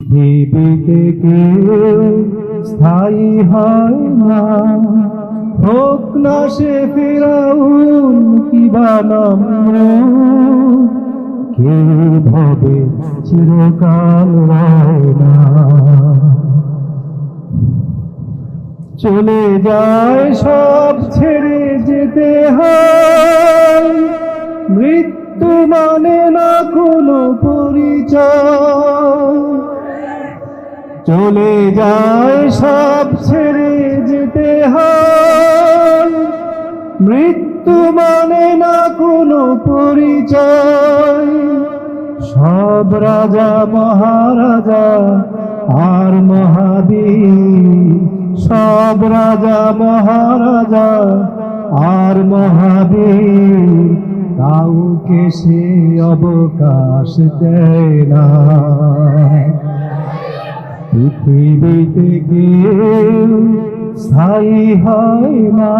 পৃথিবীতে কেউ স্থায়ী হয় না। হোক না সে ফেরাউন কিবা নম্র। কেউ ভবে চিরকাল না। চলে যায় সব ছেড়ে যেতে হয়। মৃত্যু মানে না কোনো পরিচয়। চলে যায় সব ছেড়ে যেতে হয়। মৃত্যু মানে না কোনো পরিচয়। সব রাজা, মহারাজা আর মহাবীর। সব রাজা, মহারাজা আর মহাবীর। কাউকে সে অবকাশ দেয় না। পৃথিবীতে কেউ স্থায়ী হয় না।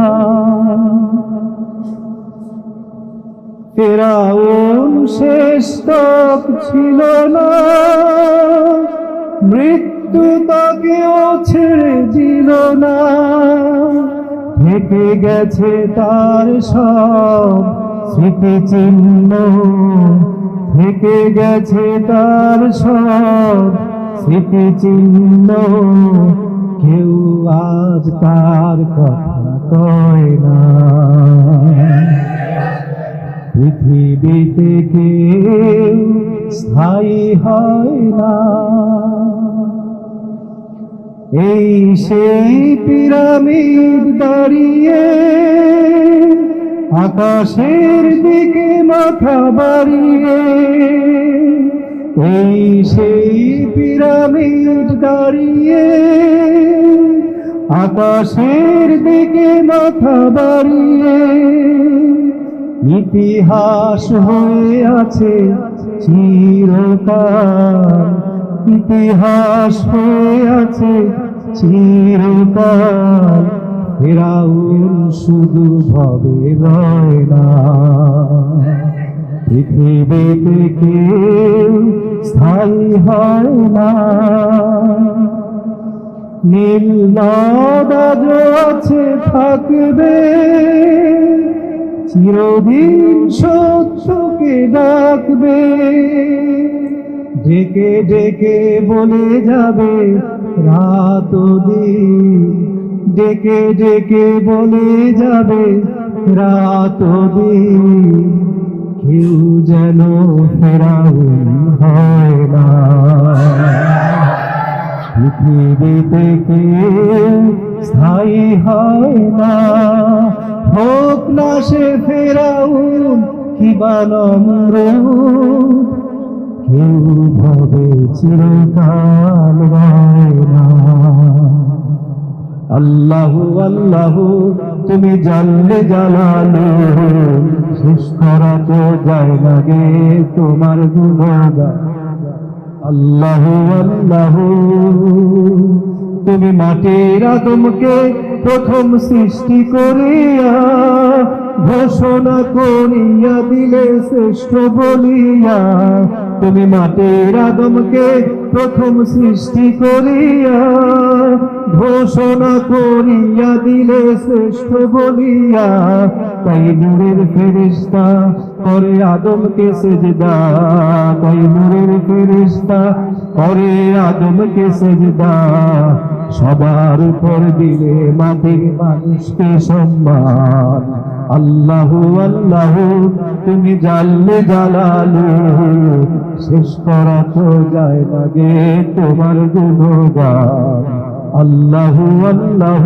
ফেরাউন শেষ তক ছিল না। মৃত্যু তাকেও ছেড়ে দিল না। থেকে গেছে তার সব স্মৃতিচিহ্ন। থেকে গেছে তার সব স্মৃতিচিহ্ন, কেউ আজ তার কথা কয় না। পৃথিবীতে কেউ স্থায়ী হয় না। এই সেই পিরামিড দাঁড়িয়ে আকাশের দিকে মাথা বাড়িয়ে এই সেই পিরামিড দাঁড়িয়ে আকাশের দিকে মাথা বাড়িয়ে ইতিহাস হয়ে আছে চিরকাল। ইতিহাস হয়ে আছে চিরকাল। ফেরাউন শুধু ভবে রয় না। পৃথিবীতে কেউ স্থায়ী হয় না। নীল নদাজ আছে, থাকবে। চিরদিন সত্যকে ডাকবে। ডেকে ডেকে বলে যাবে, রাত দিন। ডেকে ডেকে বলে যাবে, রাত দিন। কেউ যেন ফেরাউন হয় না। পৃথিবীতে কেউ স্থায়ী হয় না। হোক না সে ফেরাউন কিবা নম্র কেউ ভবে চিরকাল না। আল্লাহু আল্লাহু, তুমি জানলে জানালো শেষ করা তো যায় না গে তোমার গুণগা। আল্লাহ আল্লাহ। তুমি মাটির আদমকে প্রথম সৃষ্টি করিয়া ঘোষণা করিয়া দিলে শ্রেষ্ঠ বলিয়া। তুমি মাটির আদমকে প্রথম সৃষ্টি করিয়া ঘোষণা করিয়া দিলে শ্রেষ্ঠ বলিয়া, তাই নূরের ফেরিস্তা করে আদমকে সেজদা। তাই নূরের ফেরিস্তা করে আদমকে সেজদা। সবার উপর দিলে মাটির মানুষকে সম্মান। আল্লাহ আল্লাহ, তুমি জানলে জালালো, শেষ করা তো যায় না তোমার গুণগান। আল্লাহ আল্লাহ।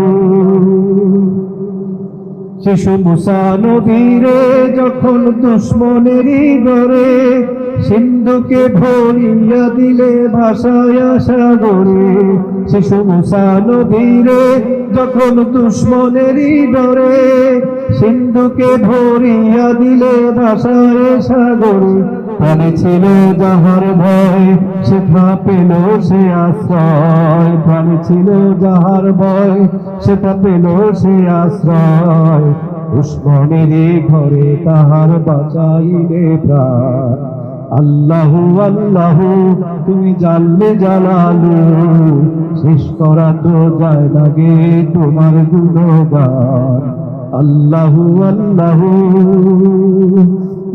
শিশু মুসা নবীরে যখন দুশ্মনেরই গড়ে সিন্ধুকে ভরিয়া দিলে ভাষায় সাগরে শিশু মুসা নবীরে যখন দুশ্মনেরই ডরে সিন্ধুকে ভরিয়া দিলে ভাষায় সাগরে প্রাণে ছিল যাহার ভয় সেটা পেল সে আশ্রয়। প্রাণে ছিল যাহার ভয় সেটা পেল সে আশ্রয়। দুশ্মনেরই ঘরে তাহার বাঁচাইলে প্রাণ। আল্লাহু আল্লাহু, তুমি জানলে জালালু শেষ করা তো যায় লাগে তোমার গুণগান। আল্লাহু আল্লাহু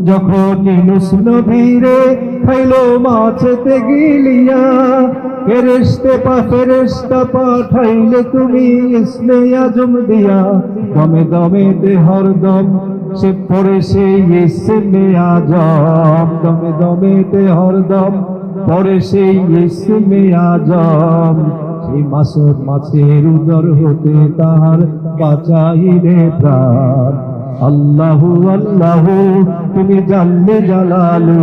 যখন ইনুস নবীরে খাইলো মাছেতে গিলিয়া ফেরেশতে পা, ফেরেশতা পাঠাইলে তুমি ইসমে আজম দিয়া। দমে দমে দেহর দম, সে পড়ে সেই ইসমে আজম। দমে দমে দেহর দম, পরে সেই ইসমে আজম। সেই মাসুর মাছের উদর হতে তাহার বাঁচাইলে প্রাণ। আল্লাহু আল্লাহু তুমি জানলে জালালু।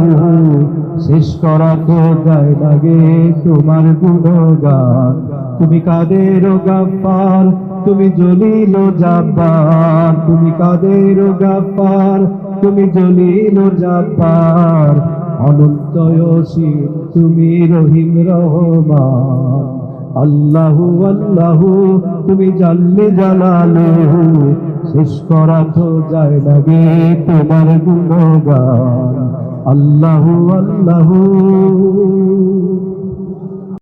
শেষ করা তো যায় লাগে তোমার গুণগান। তুমি কাদের গাফার তুমি জলিল জাব্বার। তুমি কাদের গাফার তুমি জলিল জাব্বার। অনন্ত অসীম তুমি রহিম রহমান। আল্লাহু আল্লাহু তুমি জানলে জানালে শেষ করা তো যায় লাগে তোমার গুণগান। আল্লাহু আল্লাহু।